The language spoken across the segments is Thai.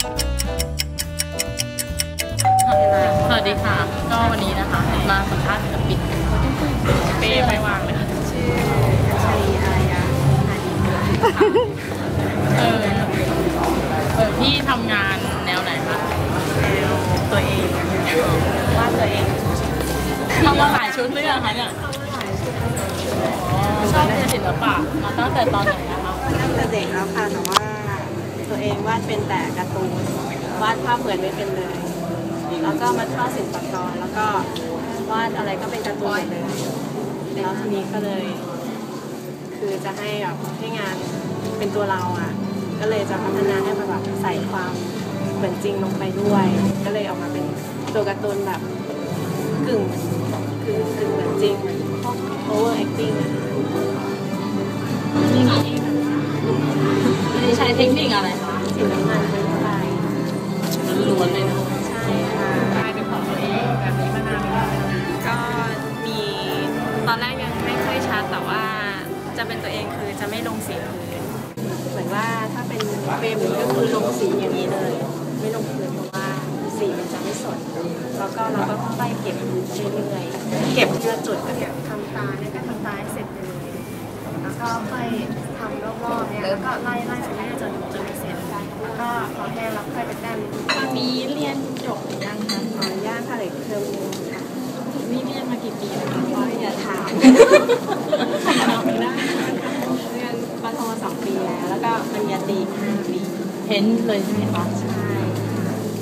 สวัสดีค่ะ ก็วันนี้นะคะ มาสัมภาษณ์ศิลปินเป้ไม่วางเลยค่ะชื่อชัยอายาอาดีเออเออพี่ทำงานแนวไหนคะแนวตัวเองวาดตัวเองทำมาหลายชุดเลยอะคะเนี่ยชอบเรียนศิลปะมาตั้งแต่ตอนไหนคะตั้งแต่เด็กแล้วค่ะแต่ว่า ตัวเองวาดเป็นแต่การ์ตูนวาดภาพเหมือนไม่เป็นเลย แล้วก็มาเข้าศิลปากรแล้วก็วาดอะไรก็เป็นการ์ตูนเลยแล้วทีนี้ก็เลย คือจะให้แบบให้งานเป็นตัวเราอะ ก็เลยจะพัฒนาให้มันแบบใส่ความเหมือนจริงลงไปด้วย ก็เลยออกมาเป็นตัวการ์ตูนแบบกึ่งคือกึ่งเหมือนจริงพวก over acting อะนี่ ใช้เทคนิคอะไรคะสีน้ำมันเป็นไฟล้วนเลยนะใช่ค่ะกายเป็นของตัวเองแบบนี้มานานแล้วก็มีตอนแรกยังไม่ค่อยชัดแต่ว่าจะเป็นตัวเองคือจะไม่ลงสีพื้นเหมือนว่าถ้าเป็นเฟรมก็คือลงสีอย่างนี้เลย ไม่ลงพื้นเพราะว่าสีมันจะไม่สดแล้วก็เราก็ค่อยเก็บเรื่อยๆเก็บทีละจุดก็เนี่ยทำตาเนี่ยก็ทำตาให้เสร็จไปเลย ก็ค่อยทำรอบๆเนี่ยแล้วก็ไล่ไล่ไปเรื่อยๆจนจนเสร็จแล้วก็พอแห้งแล้วค่อยไปแต้มตอนนี้เรียนจบหรือยังคะขออนุญาตค่ะเหล็กเทอมนึงค่ะนี่เรียนมากี่ปีแล้วคะขออย่าถามถามไม่ได้เรียนปโทสองปีแล้ว แล้วก็ปริญญาตรีอีกห้าปีเพ้นท์เลยใช่ไหมคะใช่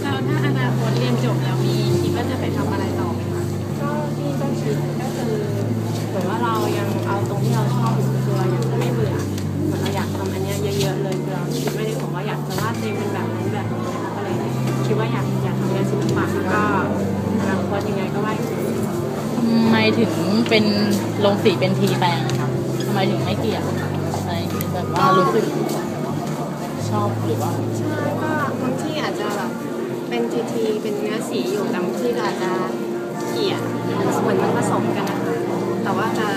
แล้วถ้าอนาคตเรียนจบแล้วมีคิดว่าจะไปทำอะไรต่อไหมคะก็ที่ก็คิดก็คือเหมือนว่าเรายังเอาตรงที่เราชอบอยู่ คือเรายังไม่เบื่อเหมือนเราอยากทำอันเนี้ยเยอะๆเลยคือเราคิดไม่ได้บอกว่าอยากจะวาดเองเป็นแบบนั้นแบบนี้นะคะก็เลยคิดว่าอยากอยากทำงานศิลปะแล้วก็อนาคตยังไงก็ว่าอีกทำไมถึงเป็นลงสีเป็นทีแปลงคะทำไมถึงไม่เกลียดอะไรแบบว่ารู้สึกชอบหรือว่าใช่ก็บางที่อาจจะแบบเป็นทีทีเป็นเนื้อสีอยู่แต่บางที่ก็อาจจะเกลี่ยเหมือนมันผสมกันนะคะแต่ว่าจะ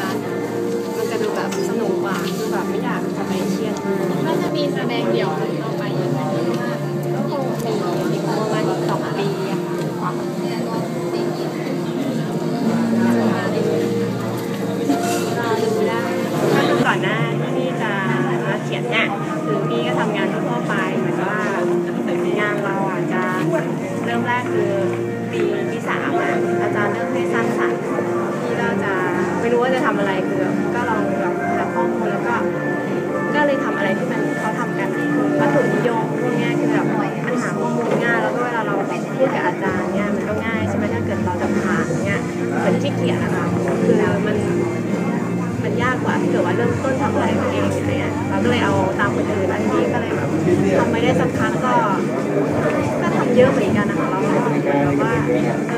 ถ้าจ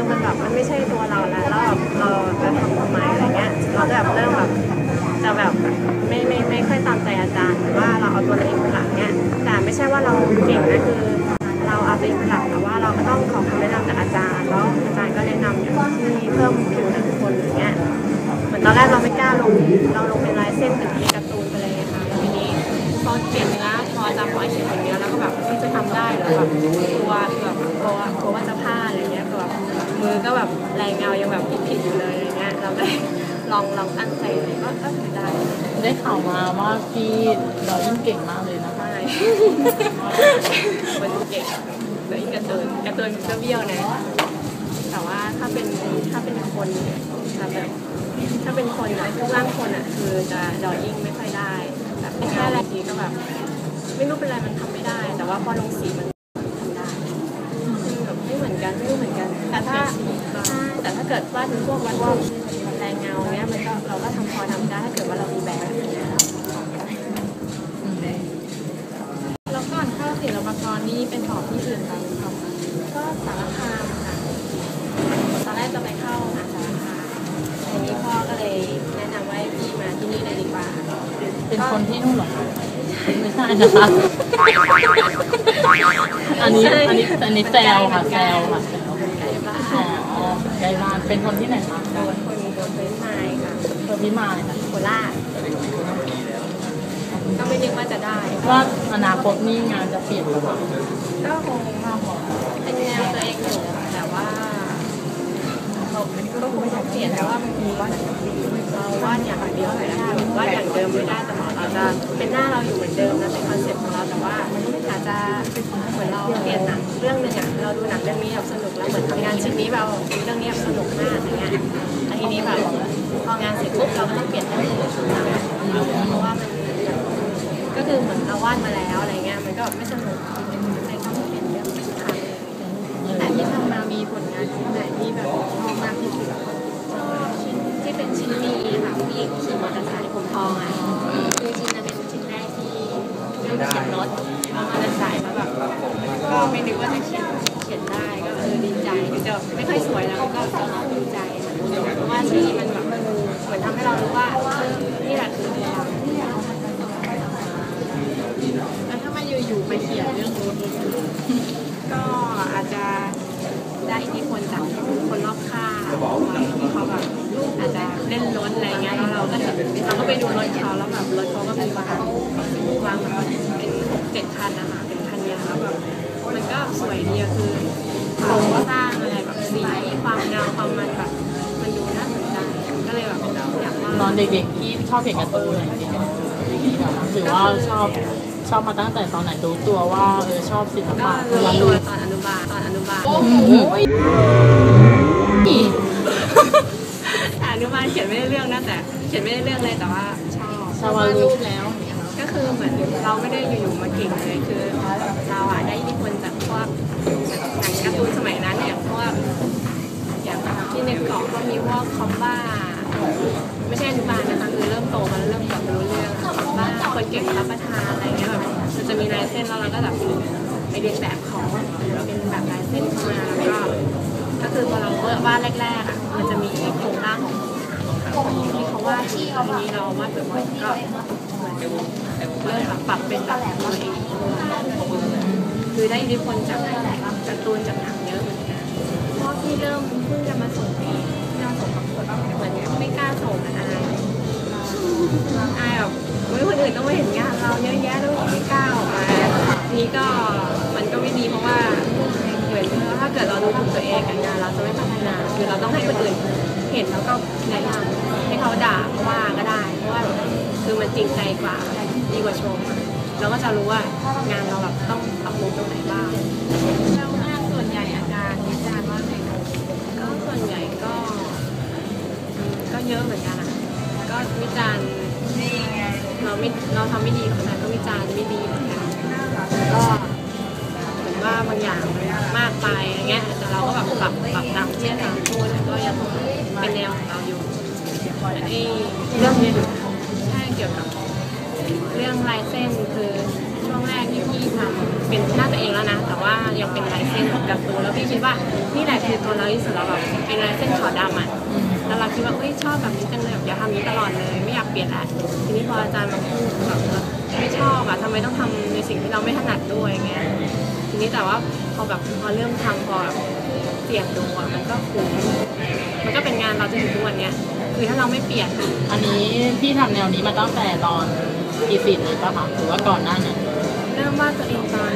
มันแบบมันไม่ใช่ตัวเราแล้วแล้วแบบเราจะทำทำไมอะไรเงี้ยเราจะแบบเริ่มแบบจะแบบไม่ไม่ไม่ค่อยตามใจอาจารย์หรือว่าเราเอาตัวเราเองเป็นหลักเนี่ยแต่ไม่ใช่ว่าเราเก่งนะคือ เราเอาตัวเองเป็นหลักแต่ว่าเราก็ต้องขอคำแนะนำจากอาจารย์แล้วอาจารย์ก็แนะนำอย่างที่เพิ่มผิวหนังคนอย่างเงี้ยเหมือนตอนแรกเราไม่กล้าลง อยิ่งเก่งมากเลยนะคะไม่มันเก่งเหลืออีกการ์ตูนการ์ตูนก็เบี้ยวนะ แต่ว่าถ้าเป็นถ้าเป็นคนจะแบบถ้าเป็นคนนะรูปร่างคนอะคือจะดอยิ่งไม่ค่อยได้แบบแค่แรกทีก็แบบไม่รู้เป็นไรมันทำไม่ได้ แต่ว่าพอลงสีมันทำได้คือแบบไม่เหมือนกันไม่รู้เหมือนกัน แต่ถ้าใช่แต่ถ้าเกิดวาดเป็นพวกวัดว่าแรงเงาเนี้ยมันก็เราก็ทำพอทำได้ถ้าเกิดว่าเรามีแบบอย่างเงี้ย แล้วก่อนเข้าศิลปากรนี่เป็นสอบที่อื่นไปหรือเปล่าคะ ก็สารคามค่ะตอนแรกจะไปเข้ามหาสารคามทีนี้พ่อก็เลยแนะนำว่าให้พี่มาที่นี่เลยดีกว่า เป็นคนที่นู่นเหรอคะไม่ใช่นะคะอันนี้อันนี้อันนี้แซวค่ะแซวค่ะแซวใกล้บ้านอ๋อไกลบ้านเป็นคนที่ไหนคะโดนคนโดนเป็นไม้ค่ะเพื่อพิมายค่ะโคราชก็ไม่นึกว่าจะได้ ว่าอนาคตนี่งานจะเปลี่ยนหรือเปล่าก็คงเป็นแนวตัวเองอยู่แต่ว่าเราก็คงต้องเปลี่ยนเพราะว่าบางทีว่า เราวาดอย่างเดียวไม่ได้วาดอย่างเดิมไม่ได้แตลอดเราจะเป็นหน้าเราอยู่เหมือนเดิมนะเป็นคอนเซ็ปต์ของเราแต่ว่าอาจจะเหมือนเราเปลี่ยนหนังเรื่องหนึงอะเราดูหนังเรื่องนี้แบบสนุกแล้วเหมือนทำงานชิ้นนี้แบบเรื่องนี้แบบสนุกมากอย่างเงี้ยแล้วทีนี้แบบพองานเสร็จปุ๊บเราก็ต้องเปลี่ยนให้เป็นชุดหนังเพราะว่ามันก็คือเหมือนเราวาดมาแล้วอะไรเงี้ยมันก็ไม่สนุกเลยต้องเปลี่ยนเรื่องอีกครั้งหนังแต่ที่ทำมามีผลงานชิ้นไหนที่แบบชอบมากที่สุด เป็นชิ้นนี้ค่ะผู้หญิงขี่มอเตอร์ไซค์ผมทองอะคือชิ้นนั้นเป็นชิ้นแรกที่เริ่มเขียนรถเอามอเตอร์ไซค์แล้วแบบก็ไม่นึกว่าจะเขียนเขียนได้ก็เออดีใจถึงจะไม่ค่อยสวยแล้วก็ก็ดีใจเพราะว่าชิ้นนี้มันแบบเหมือนทำให้เรารู้ว่านี่แหละคือเราแล้วถ้ามาอยู่ๆไปเขียนเรื่องรถก็อาจจะได้อิทธิพลจากคนรอบข้างที่เขาแบบ อาจจะเล่นรถอะไรเงี้ยแล้วเราก็เห็นเราก็ไปดูรถเขาแล้วแบบรถเขาก็เป็นวางวางแบบเป็นเจ็ดคันนะคะเป็นคันเดียวแล้วแบบมันก็สวยดีอะคือเขาสร้างอะไรแบบสีความเงาความมันแบบมันดูน่าสนใจก็เลยแบบอยากว่าตอนเด็กๆที่ชอบเขียนการ์ตูนอะไรอย่างเงี้ยหรือว่าชอบชอบมาตั้งแต่ตอนไหนรู้ตัวว่าเออชอบศิลก็ปะรู้วาดตัรูวปตอนอนุบาลตอนอนุบาลแต่ อนุบาลเขียนไม่ได้เรื่องนะแต่เขียนไม่ได้เรื่องเลยแต่ว่าชอบชอบวาดรูปแล้ว ก็คือเหมือนเราไม่ได้อยู่ๆมาเก่งเลยคือเราอะได้อิทธิพลจากพวกหนังการ์ตูนสมัยนั้นอย่างพวกอย่างที่ในเกาะก็มีพวกคอมบ้าไม่ใช่อนุบาลนะคะคือเริ่มโตมาแล้วเริ่มแบบรู้เรื่องคอมบ้าคนเก่งรับประทานอะไรเงี้ยแบบมันจะมีลายเส้นแล้วเราก็แบบไปเรียนแบบเขาเราเป็นแบบลายเส้นเข้ามาแล้วก็ก็คือพอเราวาดแรกๆอะมันจะมีโครง ร่างของที่เขาวาดที่เอานี้เราวาดบ่อยๆก็เหมือนเริ่มปรับเป็นแบบตัวเองคือได้อิทธิพลจากการ์ตูนจากหนังเยอะเหมือนกันเพราะที่เริ่มเพิ่งจะมาส่งเองที่เราส่งประกวดเหมือนไม่กล้าส่งอะอายอายแบบคนอื่นต้องมาเห็นงานเราเยอะแยะแล้วไม่กล้าออกมาทีนี้ก็มันก็ไม่ดีเพราะว่าเหมือนถ้าเกิดเราดูถูกตัวเองกับงานเราจะไม่พัฒนาคือเราต้องให้คนอื่นเห็นแล้วก็แนะนำ ให้เขาด่าว่าก็ได้ เพราะว่าคือมันจริงใจกว่าดีกว่าชมอะเราก็จะรู้ว่างานเราแบบต้องปรับปรุงตรงไหนบ้างแล้วงานส่วนใหญ่อาจารย์วิจารณ์ว่าไงก็ส่วนใหญ่ก็ก็เยอะเหมือนกันอะก็วิจารณ์เราไม่เราทำไม่ดีกับมันก็วิจารณ์ไม่ดีเหมือนกันก็เหมือนว่าบางอย่างมากไปอย่างเงี้ยแต่เราก็แบบปรับปรับตามที่อาจารย์พูดแล้วก็ยังเป็นแนวของเราอยู่ ไอ้เรื่องนี้ใช่เกี่ยวกับ เรื่องลายเส้นคือช่วงแรกที่พี่ทำเป็นหน้าตัวเองแล้วนะ แต่ว่ายังเป็นลายเส้นการ์ตูนแล้วพี่คิดว่านี่แหละคือตัวเราที่สุดแล้วแบบเป็นลายเส้นขาวดำอะแล้วเราคิดว่าเอ้ยชอบแบบนี้จังเลยแบบอยากทำนี้ตลอดเลยไม่อยากเปลี่ยนละทีนี้พออาจารย์มาพูดแบบไม่ชอบอะทำไมต้องทำในสิ่งที่เราไม่ถนัดด้วยเงี้ยทีนี้แต่ว่าพอแบบพอเริ่มทำพอแบบเสี่ยงดูอะมันก็คุ้มมันก็เป็นงานเราจนถึงทุกวันเนี้ย คือถ้าเราไม่เปลี่ยนอะอันนี้พี่ทำแนวนี้มาตั้งแต่ตอนกีสิทธิ์เลยป่ะคะหรือว่าก่อนหน้านั้นเริ่มวาดตัวเองตอน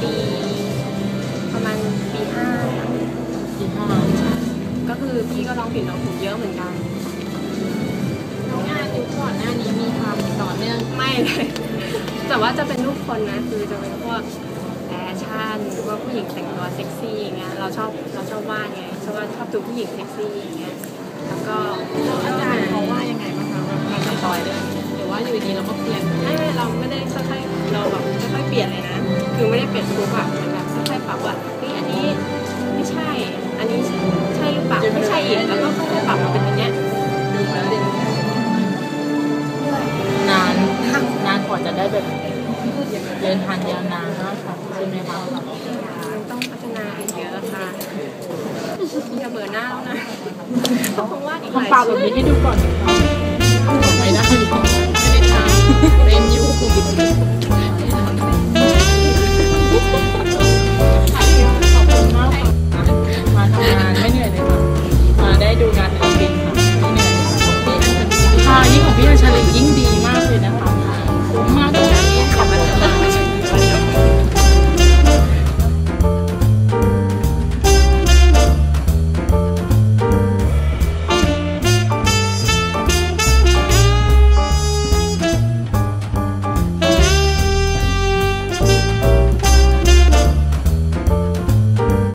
ปีประมาณปีห้าที่ห้าก็คือพี่ก็ร้องผิดร้องถูกเยอะเหมือนกันแล้วงานยุคก่อนหน้านี้มีความต่อเนื่องไม่เลย แต่ว่าจะเป็นรูปคนนะคือจะเป็นพวกแฟชั่นหรือว่าผู้หญิงแต่งตัวเซ็กซี่อย่างเงี้ยเราชอบเราชอบวาดไงชอบวาดชอบดูผู้หญิงเซ็กซี่อย่างเงี้ย แล้วก็อาจารย์เขาว่ายังไงบ้างคะแบบการต่อยเลยหรือว่าอยู่ดีเราก็เปลี่ยนไม่ไม่เราไม่ได้ค่อยๆเราแบบค่อยๆเปลี่ยนเลยนะ คือไม่ได้เปลี่ยนทุกแบบเหมือนแบบค่อยๆปรับว่าเฮ้ยอันนี้ไม่ใช่ อันนี้ใช่หรือเปล่าไม่ใช่อีกแล้วก็ค่อยๆปรับมาเป็นอันเนี้ยนานนานกว่าจะได้แบบเดินทางยาวนานค่ะใช่ไหมคะต้องพัฒนาอีกเยอะค่ะอย่าเบื่อหน้าแล้วนะ คงวาอีกหต้องลายปาแบชุด